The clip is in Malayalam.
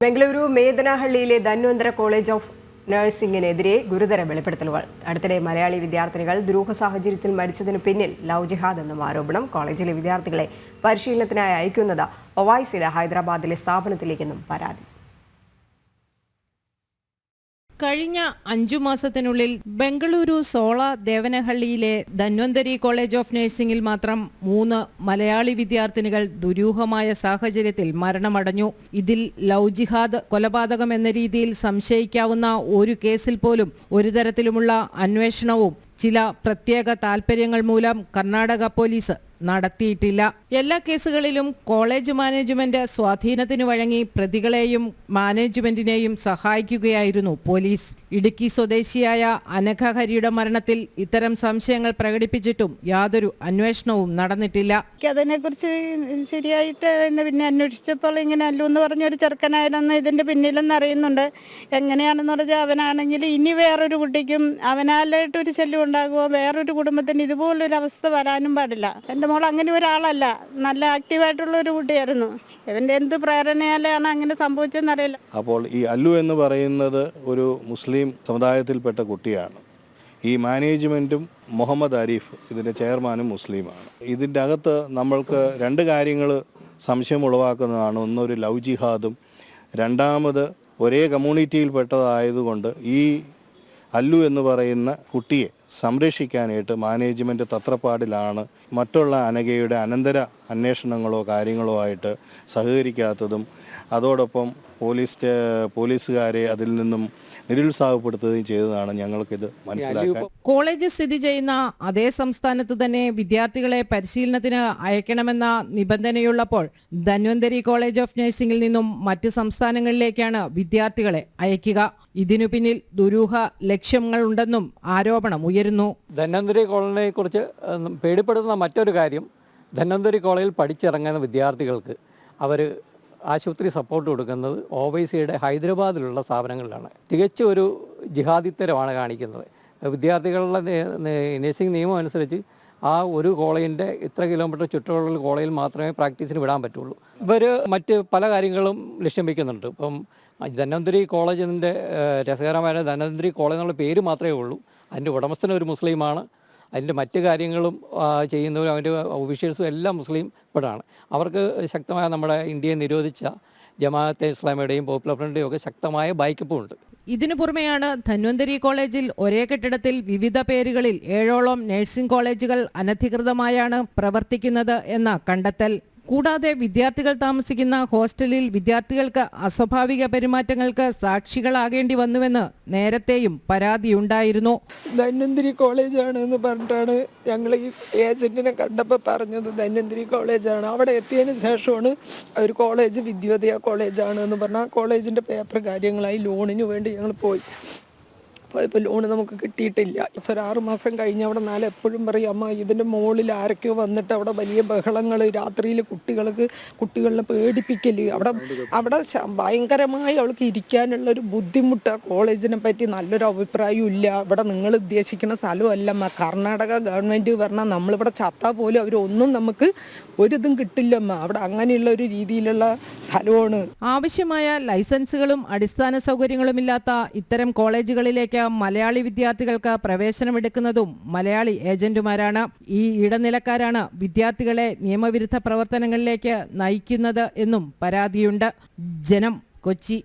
ബംഗളൂരു മേദനഹള്ളിയിലെ ധന്വന്തര കോളേജ് ഓഫ് നഴ്സിംഗിനെതിരെ ഗുരുതര വെളിപ്പെടുത്തലുകൾ അടുത്തിടെ മലയാളി വിദ്യാർത്ഥിനികൾ ദുരൂഹ സാഹചര്യത്തിൽ മരിച്ചതിന് പിന്നിൽ ലവ് ജിഹാദ് എന്നും ആരോപണം കോളേജിലെ വിദ്യാർത്ഥികളെ പരിശീലനത്തിനായി അയക്കുന്നത് ഒവായ്സിലെ ഹൈദരാബാദിലെ സ്ഥാപനത്തിലേക്കെന്നും പരാതി. കഴിഞ്ഞ അഞ്ചു മാസത്തിനുള്ളിൽ ബംഗളൂരു സോള ദേവനഹള്ളിയിലെ ധന്വന്തരി കോളേജ് ഓഫ് നഴ്സിംഗിൽ മാത്രം മൂന്ന് മലയാളി വിദ്യാർത്ഥിനികൾ ദുരൂഹമായ സാഹചര്യത്തിൽ മരണമടഞ്ഞു. ഇതിൽ ലവ് ജിഹാദ് കൊലപാതകം എന്ന രീതിയിൽ സംശയിക്കാവുന്ന ഒരു കേസിൽ പോലും ഒരു തരത്തിലുമുള്ള അന്വേഷണവും ചില പ്രത്യേക താൽപ്പര്യങ്ങൾ മൂലം കർണാടക പോലീസ് നടത്തിയിട്ടില്ല. എല്ലാ കേസുകളിലും കോളേജ് മാനേജ്മെന്റ് സ്വാധീനത്തിന് വഴങ്ങി പ്രതികളെയും മാനേജ്മെന്റിനെയും സഹായിക്കുകയായിരുന്നു പോലീസ്. ഇടുക്കി സ്വദേശിയായ അനഘ ഹരിയുടെ മരണത്തിൽ ഇത്തരം സംശയങ്ങൾ പ്രകടിപ്പിച്ചിട്ടും യാതൊരു അന്വേഷണവും നടന്നിട്ടില്ല. അതിനെക്കുറിച്ച് ശരിയായിട്ട് പിന്നെ അന്വേഷിച്ചപ്പോൾ ഇങ്ങനെ അല്ലു എന്ന് പറഞ്ഞൊരു ചെറുക്കനായിരുന്നു ഇതിന്റെ പിന്നിലെന്ന് അറിയുന്നുണ്ട്. എങ്ങനെയാണെന്ന് പറഞ്ഞാൽ അവനാണെങ്കിൽ ഇനി വേറൊരു കുട്ടിക്കും അവനാലായിട്ടൊരു ശല്യം ഉണ്ടാകുമോ? വേറൊരു കുടുംബത്തിന് ഇതുപോലൊരു അവസ്ഥ വരാനും പാടില്ല. എന്റെ മോൾ അങ്ങനെ ഒരാളല്ല. നല്ല ആക്റ്റീവായിട്ടുള്ള ഒരു കുട്ടിയായിരുന്നു. ഇവന്റെ എന്ത് പ്രേരണയാലാണ് അങ്ങനെ സംഭവിച്ചതെന്ന് അറിയില്ല. അപ്പോൾ ഈ അല്ലു എന്ന് പറയുന്നത് ഒരു മുസ്ലിം സമുദായത്തിൽപ്പെട്ട കുട്ടിയാണ്. ഈ മാനേജ്മെന്റും മുഹമ്മദ് അരീഫ് ഇതിന്റെ ചെയർമാനും മുസ്ലിമാണ്. ഇതിന്റെ അകത്ത് നമ്മൾക്ക് രണ്ട് കാര്യങ്ങൾ സംശയം ഉളവാക്കുന്നതാണ്. ഒന്നൊരു ലവ് ജിഹാദും രണ്ടാമത് ഒരേ കമ്മ്യൂണിറ്റിയിൽപ്പെട്ടതായതുകൊണ്ട് ഈ അല്ലു എന്ന് പറയുന്ന കുട്ടിയെ സംരക്ഷിക്കാനായിട്ട് മാനേജ്മെന്റ് തത്രപ്പാടിലാണ് മറ്റുള്ള അനഘയുടെ അനന്തര അന്വേഷണങ്ങളോ കാര്യങ്ങളോ ആയിട്ട് സഹകരിക്കാത്തതും അതോടൊപ്പം പോലീസ് പോലീസുകാരെ അതിൽ നിന്നും നിരുത്സാഹപ്പെടുത്തുകയും ചെയ്തതാണ് ഞങ്ങൾക്കിത് മനസ്സിലാക്കാൻ. കോളേജ് സ്ഥിതി ചെയ്യുന്ന അതേ സംസ്ഥാനത്ത് തന്നെ വിദ്യാർത്ഥികളെ പരിശീലനത്തിന് അയക്കണമെന്ന നിബന്ധനയുള്ളപ്പോൾ ധന്വന്തരി കോളേജ് ഓഫ് നഴ്സിംഗിൽ നിന്നും മറ്റ് സംസ്ഥാനങ്ങളിലേക്കാണ് വിദ്യാർത്ഥികളെ അയക്കുക. ഇതിനു പിന്നിൽ ദുരൂഹ ലക്ഷ്യങ്ങൾ ഉണ്ടെന്നും ആരോപണം ഉയരുന്നു. ധന്വന്തരി കോളേജിനെ കുറിച്ച് പേടിപ്പെടുത്തുന്ന മറ്റൊരു കാര്യം ധന്വന്തരി കോളേജിൽ പഠിച്ചിറങ്ങുന്ന വിദ്യാർത്ഥികൾക്ക് അവർ ആശുപത്രി സപ്പോർട്ട് കൊടുക്കുന്നത് ഒവൈസിയുടെ ഹൈദരാബാദിലുള്ള സ്ഥാപനങ്ങളിലാണ്. തികച്ചും ഒരു ജിഹാദിത്തരമാണ് കാണിക്കുന്നത്. വിദ്യാർത്ഥികളുടെ നഴ്സിംഗ് നിയമം അനുസരിച്ച് ആ ഒരു കോളേജിന്റെ ഇത്ര കിലോമീറ്റർ ചുറ്റുമുള്ള കോളേജിൽ മാത്രമേ പ്രാക്ടീസിന് വിടാൻ പറ്റുള്ളൂ. ഇവർ മറ്റ് പല കാര്യങ്ങളും ലക്ഷ്യം വയ്ക്കുന്നുണ്ട്. ഇപ്പം ധന്വന്തരി കോളേജിന്റെ രസകരമായ ധന്വന്തരി കോളേജ് എന്നുള്ള പേര് മാത്രമേ ഉള്ളൂ. അതിന്റെ ഉടമസ്ഥൻ ഒരു മുസ്ലിമാണ്. അതിന്റെ മറ്റ് കാര്യങ്ങളും ചെയ്യുന്നവരും അവന്റെ ഒഫീഷ്യൽസും എല്ലാം മുസ്ലിം പെടാണ്. അവർക്ക് ശക്തമായ നമ്മുടെ ഇന്ത്യയെ നിരോധിച്ച ജമാഅത്തെ ഇസ്ലാമിയുടെയും പോപ്പുലർ ഫ്രണ്ടിന്റെയും ഒക്കെ ശക്തമായ ബൈക്കപ്പും ഉണ്ട് ഇതിനു പുറമെയാണ് ധന്വന്തരി കോളേജിൽ ഒരേ കെട്ടിടത്തിൽ വിവിധ പേരുകളിൽ ഏഴോളം നഴ്സിംഗ് കോളേജുകൾ അനധികൃതമായാണ് പ്രവർത്തിക്കുന്നത് എന്ന കണ്ടെത്തൽ കൂടാതെ വിദ്യാർത്ഥികൾ താമസിക്കുന്ന ഹോസ്റ്റലിൽ വിദ്യാർത്ഥികൾക്ക് അസ്വാഭാവിക പെരുമാറ്റങ്ങൾക്ക് സാക്ഷികളാകേണ്ടി വന്നുവെന്ന് നേരത്തെയും പരാതിയുണ്ടായിരുന്നു. ധന്വന്തിരി കോളേജാണ് എന്ന് പറഞ്ഞിട്ടാണ് ഞങ്ങൾ ഈ ഏജന്റിനെ കണ്ടപ്പോൾ പറഞ്ഞത്. ധന്വന്തിരി കോളേജാണ്. അവിടെ എത്തിയതിന് ശേഷമാണ് ഒരു കോളേജ് വിദ്യോദയ കോളേജാണ് എന്ന് പറഞ്ഞാൽ കോളേജിന്റെ പേപ്പർ കാര്യങ്ങളായി ലോണിന് വേണ്ടി ഞങ്ങൾ പോയി. പോയപ്പോൾ ലോണ് നമുക്ക് കിട്ടിയിട്ടില്ല. ഒരു ആറ് മാസം കഴിഞ്ഞ് അവിടെ നാളെ എപ്പോഴും പറയും അമ്മ ഇതിന്റെ മുകളിൽ ആരൊക്കെയോ വന്നിട്ട് അവിടെ വലിയ ബഹളങ്ങൾ രാത്രിയിൽ കുട്ടികൾക്ക് കുട്ടികളെ പേടിപ്പിക്കൽ അവിടെ അവിടെ ഭയങ്കരമായി അവൾക്ക് ഇരിക്കാനുള്ള ഒരു ബുദ്ധിമുട്ട് കോളേജിനെ പറ്റി നല്ലൊരു അഭിപ്രായവും ഇല്ല. ഇവിടെ നിങ്ങൾ ഉദ്ദേശിക്കുന്ന സ്ഥലമല്ല കർണാടക ഗവൺമെന്റ് പറഞ്ഞാൽ നമ്മളിവിടെ ചത്താൽ പോലും അവരൊന്നും നമുക്ക് ഒരിതും കിട്ടില്ലമ്മ അവിടെ അങ്ങനെയുള്ള ഒരു രീതിയിലുള്ള സ്ഥലമാണ്. ആവശ്യമായ ലൈസൻസുകളും അടിസ്ഥാന സൗകര്യങ്ങളും ഇല്ലാത്ത ഇത്തരം കോളേജുകളിലേക്ക് മലയാളി വിദ്യാർത്ഥികൾക്ക് പ്രവേശനമെടുക്കുന്നതും മലയാളി ഏജന്റുമാരാണ്. ഈ ഇടനിലക്കാരാണ് വിദ്യാർത്ഥികളെ നിയമവിരുദ്ധ പ്രവർത്തനങ്ങളിലേക്ക് നയിക്കുന്നത് എന്നും പരാതിയുണ്ട്. ജനം കൊച്ചി